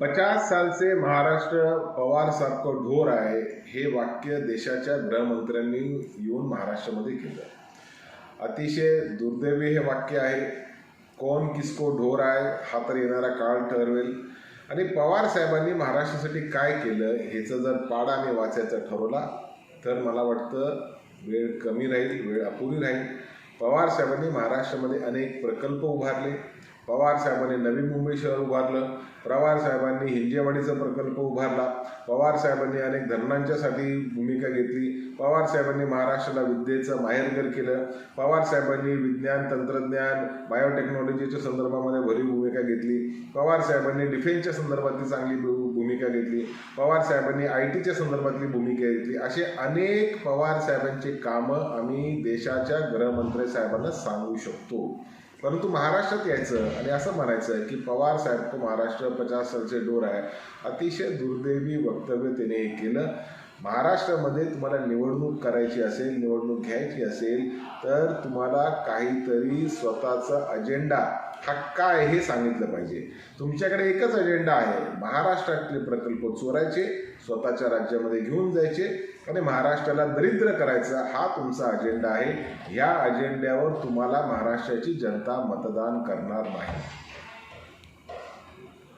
पचास सालचे महाराष्ट्र पवार सारखं ढोर आहे हे वाक्य देशाच्या गृहमंत्र्यांनी येऊन महाराष्ट्रामध्ये केलं. अतिशय दुर्दैवी हे वाक्य आहे. कोण किसको ढोर आहे हा तर येणारा काळ ठरवेल. आणि पवार साहेबांनी महाराष्ट्रासाठी काय केलं ह्याचं जर पाडा मी वाचायचा ठरवला तर मला वाटतं वेळ कमी राहील वेळ अपुरी राहील. पवार साहेबांनी महाराष्ट्रामध्ये अनेक प्रकल्प उभारले. पवार साहेबांनी नवी मुंबई शहर उभारलं पवार साहेबांनी हिंजेवाडीचा प्रकल्प उभारला पवार साहेबांनी अनेक धरणांच्यासाठी भूमिका घेतली पवार साहेबांनी महाराष्ट्राला विद्येचं माहेरघर केलं पवार साहेबांनी विज्ञान तंत्रज्ञान बायोटेक्नॉलॉजीच्या संदर्भामध्ये भरीव भूमिका घेतली पवार साहेबांनी डिफेन्सच्या संदर्भातली चांगली भूमिका घेतली पवार साहेबांनी आय टीच्या संदर्भातली भूमिका घेतली असे अनेक पवार साहेबांचे कामं आम्ही देशाच्या गृहमंत्री साहेबांना सांगू शकतो. परंतु महाराष्ट्रात यायचं आणि असं म्हणायचं की पवार साहेब तो महाराष्ट्र पचास सालचे डोर आहे. अतिशय दुर्दैवी वक्तव्य त्याने हे केलं. महाराष्ट्रामध्ये तुम्हाला निवडणूक करायची असेल निवडणूक घ्यायची असेल तर तुम्हाला काहीतरी स्वतःचा अजेंडा हक्का आहे हे सांगितलं पाहिजे. तुमच्याकडे एकच अजेंडा आहे. महाराष्ट्रातले प्रकल्प चोरायचे स्वतःच्या राज्यामध्ये घेऊन जायचे आणि महाराष्ट्राला दरिद्र करायचा हा तुमचा अजेंडा आहे. ह्या अजेंड्यावर तुम्हाला महाराष्ट्राची जनता मतदान करणार नाही.